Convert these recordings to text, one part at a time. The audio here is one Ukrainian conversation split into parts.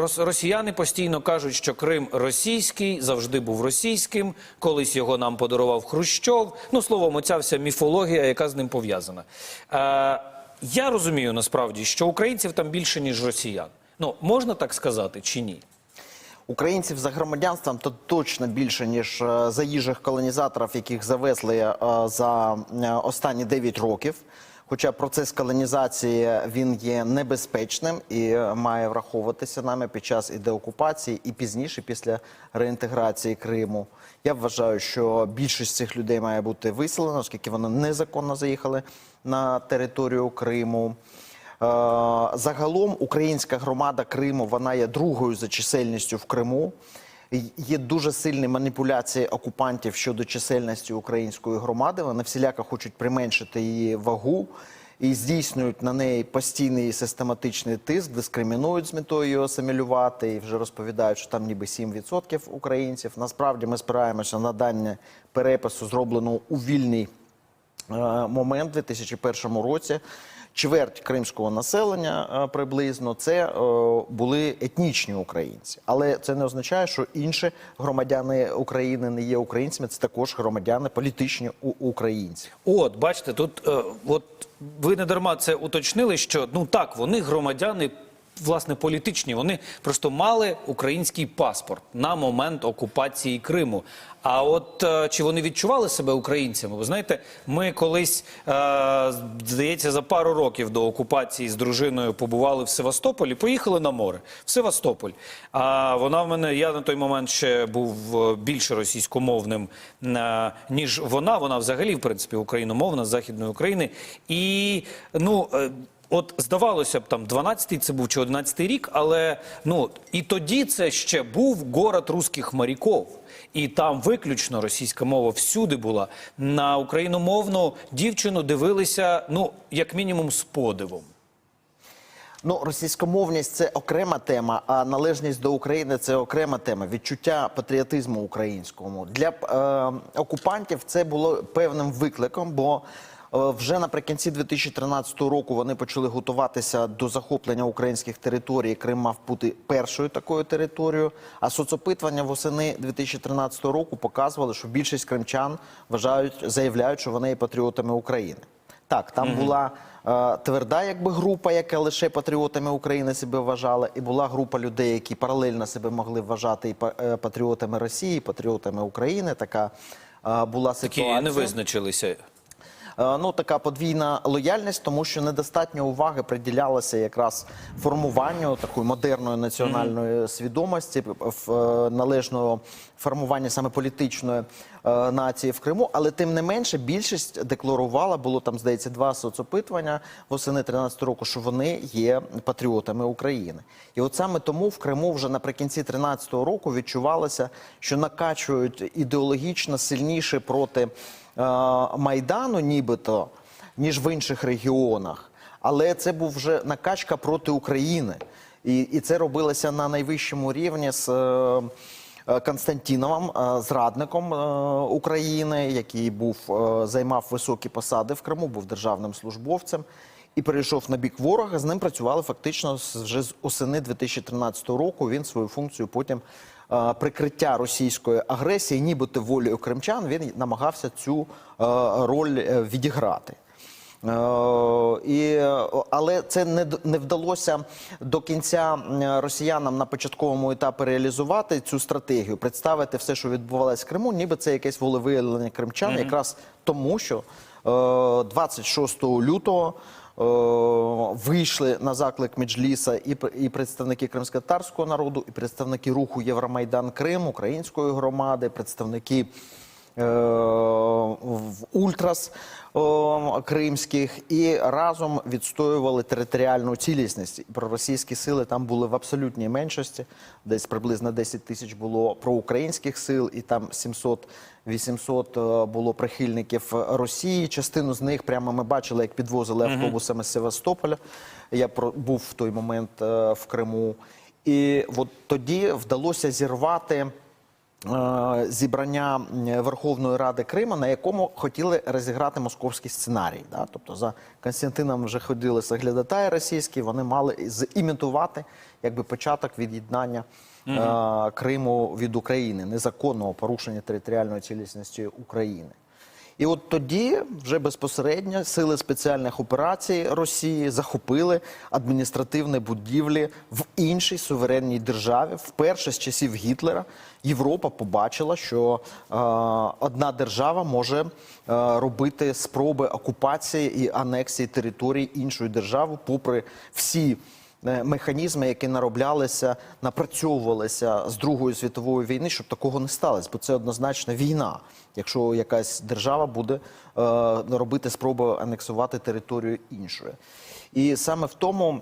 Рос- Росіяни постійно кажуть, що Крим російський, завжди був російським. Колись його нам подарував Хрущов. Ну, словом, оця вся міфологія, яка з ним пов'язана. Е, я розумію насправді, що українців там більше, ніж росіян. Ну, можна так сказати чи ні? Українців за громадянством то точно більше ніж е, заїжджих колонізаторів, яких завезли е, за е, останні 9 років. Хоча процес колонізації він є небезпечним і е, має враховуватися нами під час і деокупації, і пізніше, після реінтеграції Криму. Я вважаю, що більшість цих людей має бути виселена, оскільки вони незаконно заїхали на територію Криму. Е, Загалом українська громада Криму вона є другою за чисельністю в Криму. Є дуже сильні маніпуляції окупантів щодо чисельності української громади. Вони всіляко хочуть применшити її вагу і здійснюють на неї постійний систематичний тиск, дискримінують з метою її асимілювати і вже розповідають, що там ніби 7% українців. Насправді ми спираємося на дані перепису, зробленого у вільний е, момент у 2001 році. Чверть кримського населення е, приблизно це е, були етнічні українці, але це не означає, що інші громадяни України не є українцями. Це також громадяни політичні українці. От, бачите, тут е, от ви не дарма це уточнили, що ну так, вони громадяни. Власне, політичні, вони просто мали український паспорт на момент окупації Криму. А от е, чи вони відчували себе українцями? Ви знаєте, ми колись, е, здається, за пару років до окупації з дружиною побували в Севастополі, поїхали на море в Севастополь. А вона в мене, я на той момент ще був е, більше російськомовним, ніж вона. Вона взагалі, в принципі, україномовна з Західної України. І ну. От здавалося б, там 12-й це був чи 11-й рік, але ну і тоді це ще був город русських моряків. І там виключно російська мова всюди була. На україномовну дівчину дивилися, ну, як мінімум, з подивом. Ну, російськомовність це окрема тема, а належність до України це окрема тема. Відчуття патріотизму українському для е, окупантів це було певним викликом, бо вже наприкінці 2013 року вони почали готуватися до захоплення українських територій. Крим мав бути першою такою територією. А соцопитування восени 2013 року показували, що більшість кримчан вважають, заявляють, що вони є патріотами України. Так, там була е, тверда якби група, яка лише патріотами України себе вважала, і була група людей, які паралельно себе могли вважати і е, патріотами Росії, і патріотами України. Така е, була Такі не визначилися. Е, Ну, така подвійна лояльність, тому що недостатньо уваги приділялося якраз формуванню такої модерної національної свідомості, в е, належного формування саме політичної е, нації в Криму. Але тим не менше більшість декларувала, було там, здається, два соцопитування восени 13 року, що вони є патріотами України. І от саме тому в Криму вже наприкінці 13 року відчувалося, що накачують ідеологічно сильніше проти е, майдану, нібито, ніж в інших регіонах. Але це був вже накачка проти України, і, і це робилося на найвищому рівні з. е, Константіновим, е, зрадником е, України, який був е, займав високі посади в Криму, був державним службовцем і перейшов на бік ворога. З ним працювали фактично вже з осени 2013 року. Він свою функцію потім е, прикриття російської агресії, нібито волею кримчан, він намагався цю е, роль е, відіграти. Е, І, е, але це не, не вдалося до кінця росіянам на початковому етапі реалізувати цю стратегію, представити все, що відбувалося в Криму, ніби це якесь волевиявлення кримчан, якраз тому, що е, 26 лютого е, вийшли на заклик Меджліса і, і представники кримськотарського народу, і представники руху Євромайдан Крим, української громади, представники е, в ультрас кримських і разом відстоювали територіальну цілісність. Проросійські сили там були в абсолютній меншості. Десь приблизно 10 тисяч було проукраїнських сил, і там 700-800 е, було прихильників Росії. Частину з них прямо ми бачили, як підвозили автобусами з Севастополя. Я був в той момент е, в Криму. І от тоді вдалося зірвати е, зібрання Верховної Ради Криму, на якому хотіли розіграти московський сценарій. Да? Тобто за Константином вже ходили заглядатаї російські, вони мали зімітувати якби початок від'єднання е, Криму від України, незаконного порушення територіальної цілісності України. І от тоді вже безпосередньо сили спеціальних операцій Росії захопили адміністративні будівлі в іншій суверенній державі. Вперше з часів Гітлера Європа побачила, що е, одна держава може е, робити спроби окупації і анексії території іншої держави, попри всі механізми, які нароблялися, напрацьовувалися з Другої світової війни, щоб такого не сталося, бо це однозначно війна. Якщо якась держава буде е, робити спроби анексувати територію іншої, і саме в тому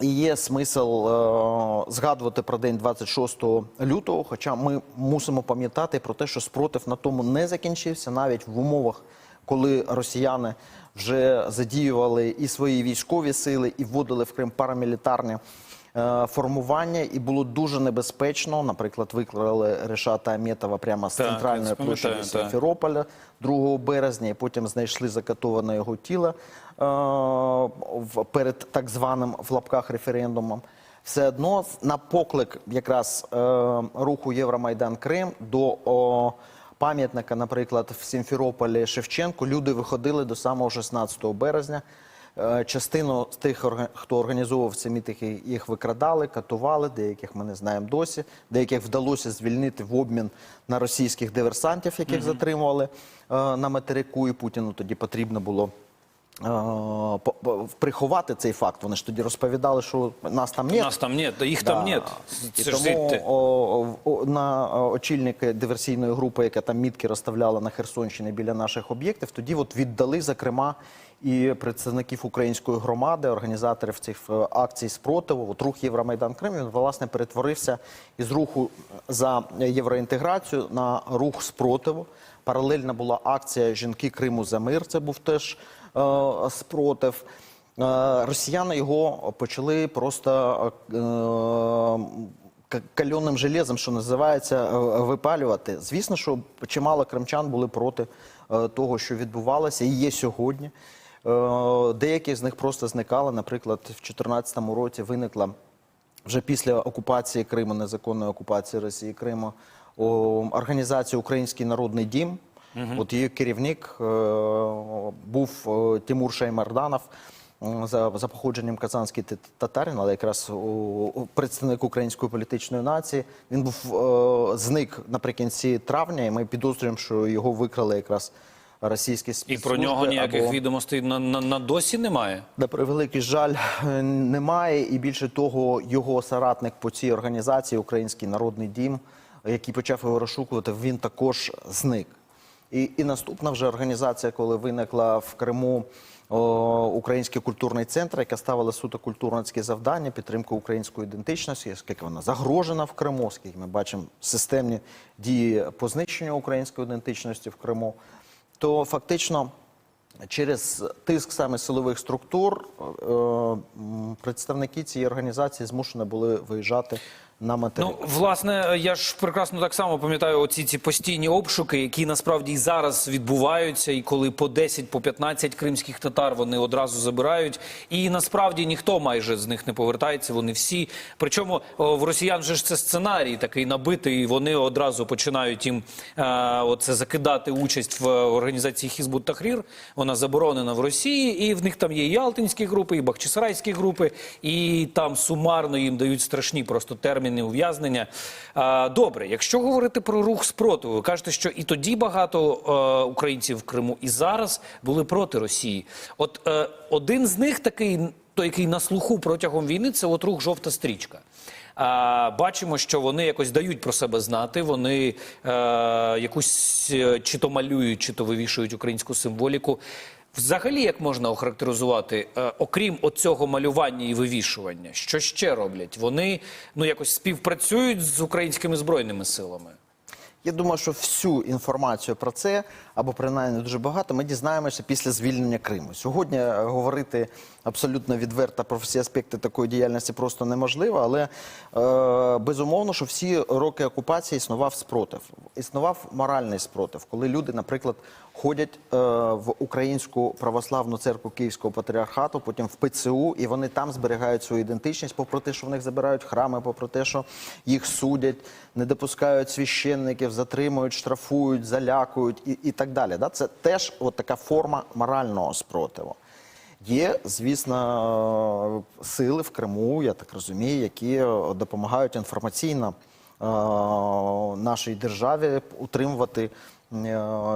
і є смисл е, згадувати про день 26 лютого. Хоча ми мусимо пам'ятати про те, що спротив на тому не закінчився, навіть в умовах, коли росіяни вже задіювали і свої військові сили, і вводили в Крим парамілітарні е, формування, і було дуже небезпечно. Наприклад, викрали Решата Аметова прямо з Так, центральної площі. Сімферополя 2 березня, і потім знайшли закатоване його тіло е, перед так званим в лапках референдумом. Все одно на поклик якраз е, руху Євромайдан Крим до пам'ятника, наприклад, в Сімферополі Шевченку, люди виходили до самого 16 березня. Е, Частину з тих, хто організовував ці мітинги, їх викрадали, катували, деяких ми не знаємо досі, деяких вдалося звільнити в обмін на російських диверсантів, яких затримували е, на материку, і Путіну тоді потрібно було приховати цей факт. Вони ж тоді розповідали, що нас там нет. Нас там нет, да їх там нет. І тому о, о, на о, очільники диверсійної групи, яка там мітки розставляла на Херсонщині біля наших об'єктів, тоді от віддали, зокрема, і представників української громади, організаторів цих е, акцій спротиву. От рух Євромайдан Крим він власне перетворився із руху за євроінтеграцію на рух спротиву. Паралельно була акція Жінки Криму за мир. Це був теж е, спротив. Е, Росіяни його почали просто е, кальонним железом, що називається, е, випалювати. Звісно, що чимало кримчан були проти е, того, що відбувалося, і є сьогодні. Е, Деякі з них просто зникали. Наприклад, в 2014 році виникла вже після окупації Криму, незаконної окупації Росії Криму, організація Український народний дім. От її керівник е, був е, Тимур Шаймарданов. За, за походженням казанський татарин, але якраз о, о, представник української політичної нації. Він був е, зник наприкінці травня, і ми підозрюємо, що його викрали якраз російські І про нього ніяких або... відомостей на, на, на досі немає. На превеликий жаль немає, і більше того, його соратник по цій організації, Український народний дім, який почав його розшукувати, він також зник. І, і наступна вже організація, коли виникла в Криму о, Український культурний центр, яка ставила суто культурницькі завдання, підтримку української ідентичності, оскільки вона загрожена в Криму, оскільки ми бачимо системні дії по знищенню української ідентичності в Криму, то фактично через тиск саме силових структур представники цієї організації змушені були виїжджати на материк. Ну, власне, я ж прекрасно так само пам'ятаю оці ці постійні обшуки, які насправді і зараз відбуваються, і коли по 10, по 15 кримських татар вони одразу забирають. І насправді ніхто майже з них не повертається. Вони всі. Причому в росіян же ж це сценарій такий набитий. і Вони одразу починають їм е, оце закидати участь в організації Хізбут Тахрір. Вона заборонена в Росії, і в них там є і Ялтинські групи, і Бахчисарайські групи, і там сумарно їм дають страшні просто терміни ув'язнення. Добре, якщо говорити про рух спротиву, ви кажете, що і тоді багато е, українців в Криму, і зараз були проти Росії. От е, один з них такий, той, який на слуху протягом війни, це от рух жовта стрічка. А, бачимо, що вони якось дають про себе знати. Вони е, якусь чи то малюють, чи то вивішують українську символіку. Взагалі, як можна охарактеризувати, е, окрім оцього малювання і вивішування, що ще роблять? Вони ну якось співпрацюють з українськими збройними силами. Я думаю, що всю інформацію про це або принаймні дуже багато, ми дізнаємося після звільнення Криму. Сьогодні е, говорити абсолютно відверто про всі аспекти такої діяльності просто неможливо, але е, безумовно, що всі роки окупації існував спротив. Існував моральний спротив, коли люди, наприклад, ходять е, в українську православну церкву Київського патріархату, потім в ПЦУ, і вони там зберігають свою ідентичність, попри те, що в них забирають храми, попри те, що їх судять, не допускають священників, затримують, штрафують, залякують і, і так далі. Да? Це теж от така форма морального спротиву. Є, звісно, сили в Криму, я так розумію, які допомагають інформаційно е, нашій державі утримувати е,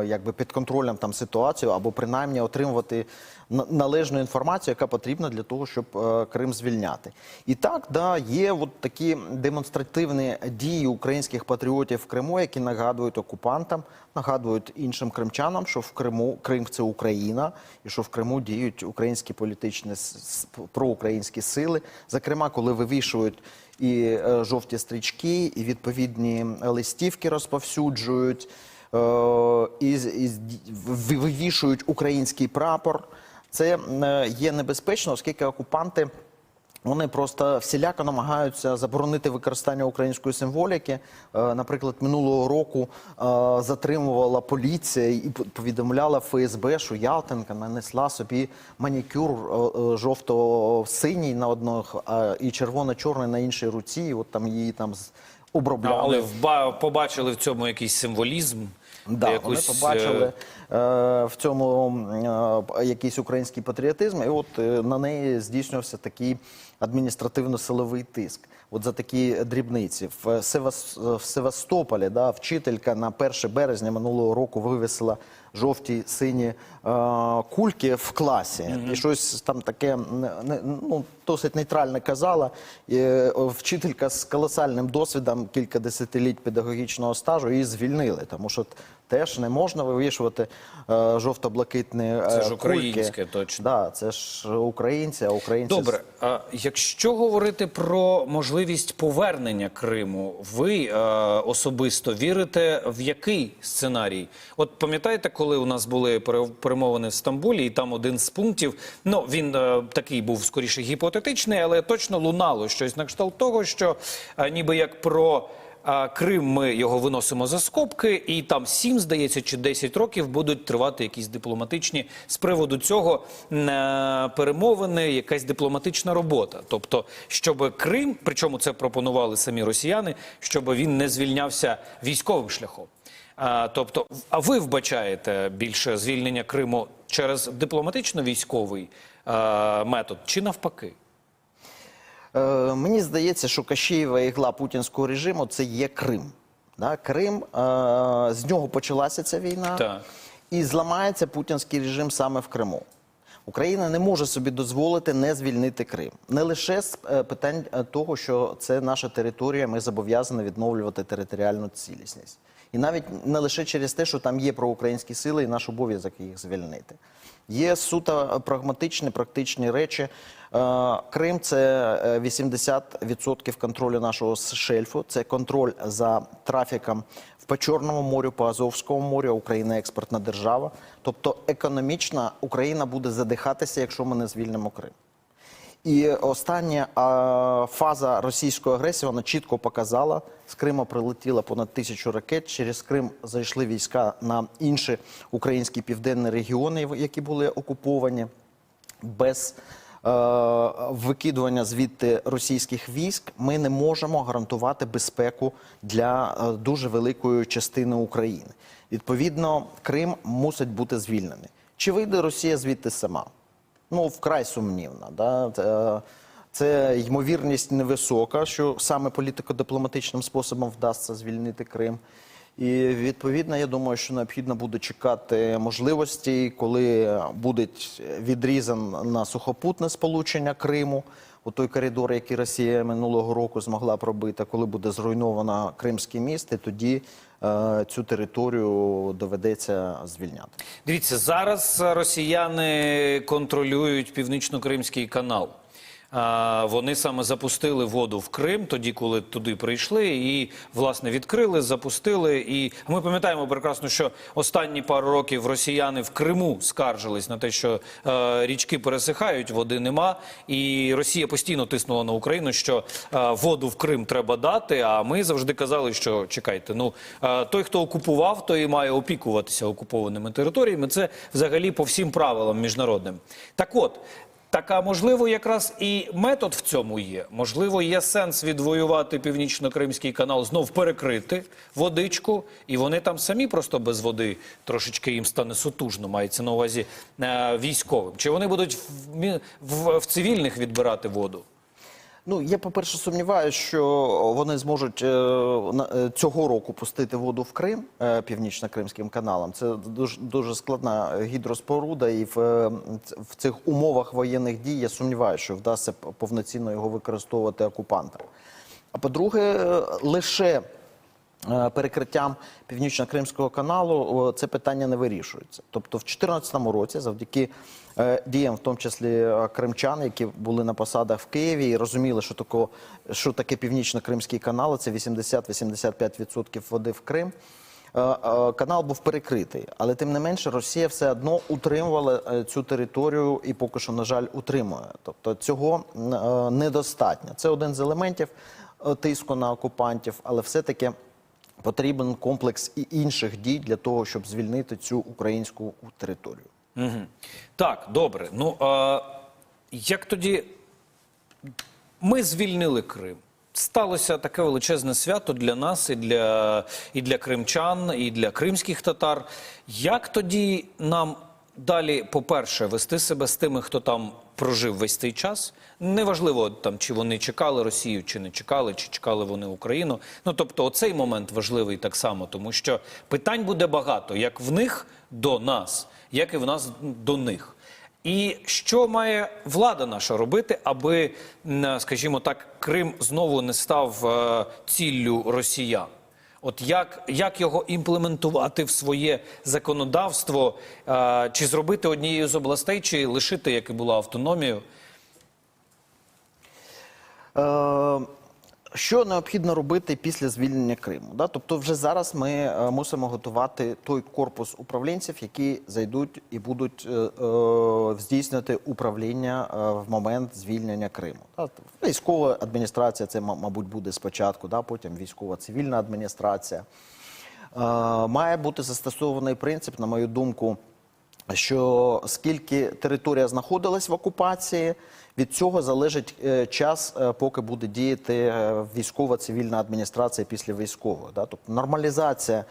якби під контролем там ситуацію або принаймні отримувати належну інформацію, яка потрібна для того, щоб е, Крим звільняти. І так, да, є от такі демонстративні дії українських патріотів в Криму, які нагадують окупантам, нагадують іншим кримчанам, що в Криму Крим це Україна, і що в Криму діють українські політичні проукраїнські сили. Зокрема, коли вивішують і е, жовті стрічки, і відповідні листівки розповсюджують, е, і, вивішують український прапор. Це е, є небезпечно, оскільки окупанти. Вони просто всіляко намагаються заборонити використання української символіки. Е, Наприклад, минулого року е, затримувала поліція і повідомляла ФСБ, що Ялтенка нанесла собі манікюр жовто-синій на однох а і червоно-чорний на іншій руці. І от там її там обробляли. вба- побачили в цьому якийсь символізм. Да, якусь, вони побачили е, е, в цьому е, якийсь український патріотизм, і от е, на неї здійснювався такий адміністративно-силовий тиск. От за такі дрібниці. В, Севас- в Севастополі да, вчителька на 1 березня минулого року вивісила жовті сині е, кульки в класі. І щось там таке не- ну, досить нейтральне казала. І, е, вчителька з колосальним досвідом, кілька десятиліть педагогічного стажу, її звільнили, тому що теж не можна вивішувати е, жовто-блакитні е, Це ж кульки. українське, точно. Да, це ж українці, а українці Добре, а якщо говорити про можливість повернення Криму, ви е, особисто вірите в який сценарій? От пам'ятаєте, коли у нас були пере- перемовини в Стамбулі, і там один з пунктів, ну він е, такий був скоріше гіпотетичний, але точно лунало щось на кшталт того, що е, ніби як про. Крим ми його виносимо за скобки, і там 7, здається, чи 10 років будуть тривати якісь дипломатичні з приводу цього е, перемовини, якась дипломатична робота. Тобто, щоб Крим, причому це пропонували самі росіяни, щоб він не звільнявся військовим шляхом. Тобто, а ви вбачаєте більше звільнення Криму через дипломатично-військовий е, метод чи навпаки? Е, мені здається, що Кащеєва ігла путінського режиму це є Крим. Да? Крим е, з нього почалася ця війна, Так. і зламається путінський режим саме в Криму. Україна не може собі дозволити не звільнити Крим. Не лише з е, питань того, що це наша територія, ми зобов'язані відновлювати територіальну цілісність. І навіть не лише через те, що там є проукраїнські сили, і наш обов'язок їх звільнити. Є суто прагматичні, практичні речі. Е, Крим це е, 80% контролю нашого шельфу. Це контроль за трафіком в по морю, по Азовському морю. Україна експортна держава. Тобто економічно Україна буде задихатися, якщо ми не звільнимо Крим. І остання а, фаза російської агресії вона чітко показала. З Криму прилетіло понад тисячу ракет. Через Крим зайшли війська на інші українські південні регіони, які були окуповані без е, викидування звідти російських військ. Ми не можемо гарантувати безпеку для е, дуже великої частини України. Відповідно, Крим мусить бути звільнений. Чи вийде Росія звідти сама? Ну, вкрай сумнівна. Да? Це, це ймовірність невисока, що саме політико-дипломатичним способом вдасться звільнити Крим. І відповідно, я думаю, що необхідно буде чекати можливості, коли буде відрізан на сухопутне сполучення Криму, у той коридор, який Росія минулого року змогла пробити, коли буде зруйновано Кримський міст, і тоді е, цю територію доведеться звільняти. Дивіться, зараз росіяни контролюють північно-кримський канал. Вони саме запустили воду в Крим, тоді, коли туди прийшли, і власне відкрили, запустили. І ми пам'ятаємо прекрасно, що останні пару років росіяни в Криму скаржились на те, що е, річки пересихають, води нема. І Росія постійно тиснула на Україну, що е, воду в Крим треба дати. А ми завжди казали, що чекайте, ну е, той, хто окупував, той і має опікуватися окупованими територіями. Це взагалі по всім правилам міжнародним. Так от. Така можливо, якраз і метод в цьому є. Можливо, є сенс відвоювати північно-кримський канал, знов перекрити водичку, і вони там самі просто без води трошечки їм стане сутужно, мається на увазі е, військовим. Чи вони будуть в, в, в цивільних відбирати воду? Ну, я, по-перше, сумніваюся, що вони зможуть е, е, цього року пустити воду в Крим е, північно-кримським каналом. Це дуже, дуже складна гідроспоруда, і в, в цих умовах воєнних дій я сумніваюся, що вдасться повноцінно його використовувати окупантам. А по-друге, лише перекриттям північно-кримського каналу це питання не вирішується. Тобто, в 2014 році, завдяки е, діям, в тому числі е, кримчан, які були на посадах в Києві і розуміли, що тако, що таке північно-кримський канал, це 80-85% води в Крим. е, е, Канал був перекритий, але тим не менше Росія все одно утримувала е, цю територію і поки що, на жаль, утримує. Тобто цього е, недостатньо. Це один з елементів е, тиску на окупантів, але все-таки потрібен комплекс і інших дій для того, щоб звільнити цю українську територію. Угу. Так, добре. Ну а як тоді ми звільнили Крим? Сталося таке величезне свято для нас, і для, і для кримчан, і для кримських татар. Як тоді нам далі, по-перше, вести себе з тими, хто там прожив весь цей час? Неважливо, там, чи вони чекали Росію, чи не чекали, чи чекали вони Україну. Ну тобто, оцей момент важливий так само, тому що питань буде багато, як в них до нас, як і в нас до них. І що має влада наша робити, аби, скажімо так, Крим знову не став е, ціллю росіян? От як, як його імплементувати в своє законодавство, чи зробити однією з областей, чи лишити, як і була автономію? Е, Що необхідно робити після звільнення Криму? Да? Тобто, вже зараз ми е, мусимо готувати той корпус управлінців, які зайдуть і будуть е, е, здійснювати управління в момент звільнення Криму. Да? Військова адміністрація це, мабуть, буде спочатку, да? потім військова цивільна адміністрація. Має бути застосований принцип, на мою думку, що скільки територія знаходилась в окупації, від цього залежить е, час, е, поки буде діяти е, військова цивільна адміністрація після військової. Да? Тобто нормалізація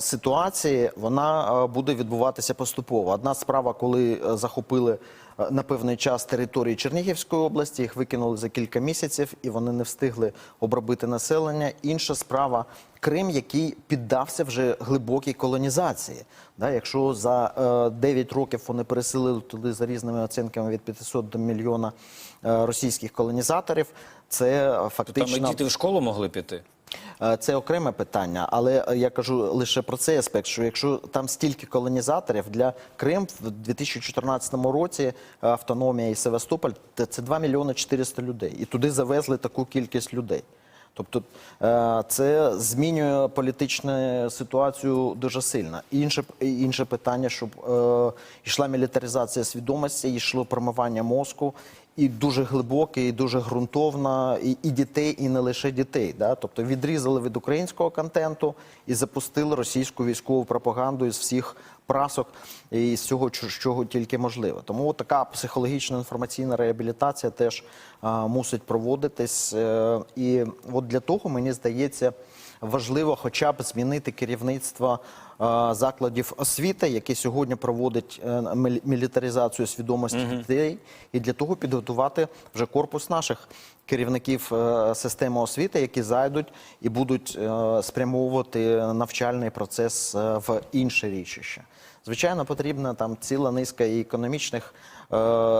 ситуації вона е, буде відбуватися поступово. Одна справа, коли е, захопили е, на певний час території Чернігівської області, їх викинули за кілька місяців, і вони не встигли обробити населення. Інша справа Крим, який піддався вже глибокій колонізації. Да, якщо за е, 9 років вони переселили туди за різними оцінками від 500 до мільйона е, російських колонізаторів, це е, Там і фактично діти в школу могли піти. Е, Це окреме питання, але я кажу лише про цей аспект, що якщо там стільки колонізаторів для Крим в 2014 році е, автономія і Севастополь, то це 2 мільйони 400 людей. І туди завезли таку кількість людей. Тобто е, це змінює політичну ситуацію дуже сильно. Інше, інше питання, щоб е, йшла мілітаризація свідомості, йшло промивання мозку, і дуже глибоке, і дуже ґрунтовно, і, і дітей, і не лише дітей. Да? Тобто відрізали від українського контенту і запустили російську військову пропаганду із всіх прасок і з цього, чого тільки можливо. Тому така психологічна інформаційна реабілітація теж мусить проводитись. Е, і от для того мені здається. Важливо хоча б змінити керівництво е, закладів освіти, які сьогодні проводять е, мілітаризацію свідомості дітей, і для того підготувати вже корпус наших керівників е, системи освіти, які зайдуть і будуть е, спрямовувати навчальний процес е, в інше річище. Звичайно, потрібна там ціла низка і економічних е,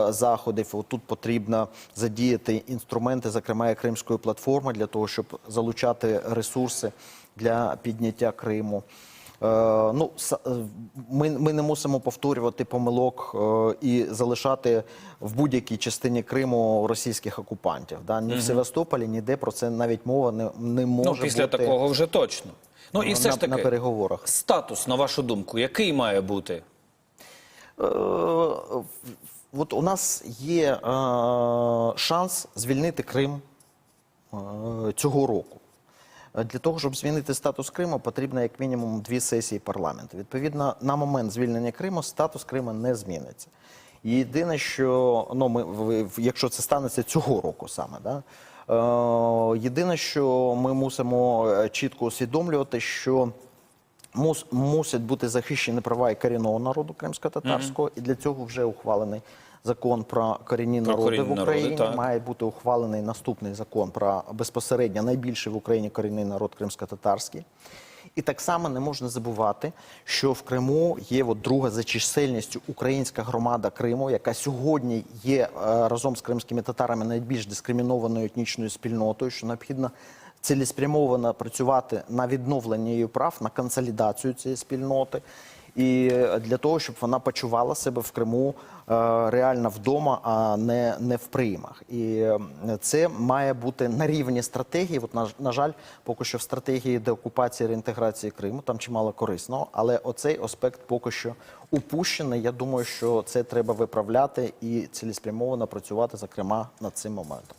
заходів. Тут потрібно задіяти інструменти, зокрема і Кримської платформи, для того, щоб залучати ресурси для підняття Криму. ну, с- е, ми, ми не мусимо повторювати помилок е, і залишати в будь-якій частині Криму російських окупантів. Да? Ні в Севастополі, ніде про це навіть мова не, не може Ну, після бути такого вже точно. Ну і на, все ж таки, на переговорах. статус, на вашу думку, який має бути? Е, От у нас є е, шанс звільнити Крим е, цього року. Для того, щоб змінити статус Криму, потрібно як мінімум дві сесії парламенту. Відповідно, на момент звільнення Криму статус Криму не зміниться. Єдине, що ну, ми, якщо це станеться цього року саме, да, єдине, що ми мусимо е, чітко усвідомлювати, що мус, мусять бути захищені права і корінного народу кримсько-татарського, і для цього вже ухвалений закон про корінні Про народи корінні в народи, Україні. так. Має бути ухвалений наступний закон про безпосередньо найбільший в Україні корінний народ кримсько-татарський. І так само не можна забувати, що в Криму є от друга за чисельністю українська громада Криму, яка сьогодні є е, разом з кримськими татарами найбільш дискримінованою етнічною спільнотою, що необхідно цілеспрямовано працювати на відновлення її прав, на консолідацію цієї спільноти. І е, для того, щоб вона почувала себе в Криму е, реально вдома, а не, не в приймах. І е, це має бути на рівні стратегії. От, на, жаль, поки що в стратегії деокупації реінтеграції Криму там чимало корисного, але оцей аспект поки що упущений. Я думаю, що це треба виправляти і цілеспрямовано працювати, зокрема, над цим моментом.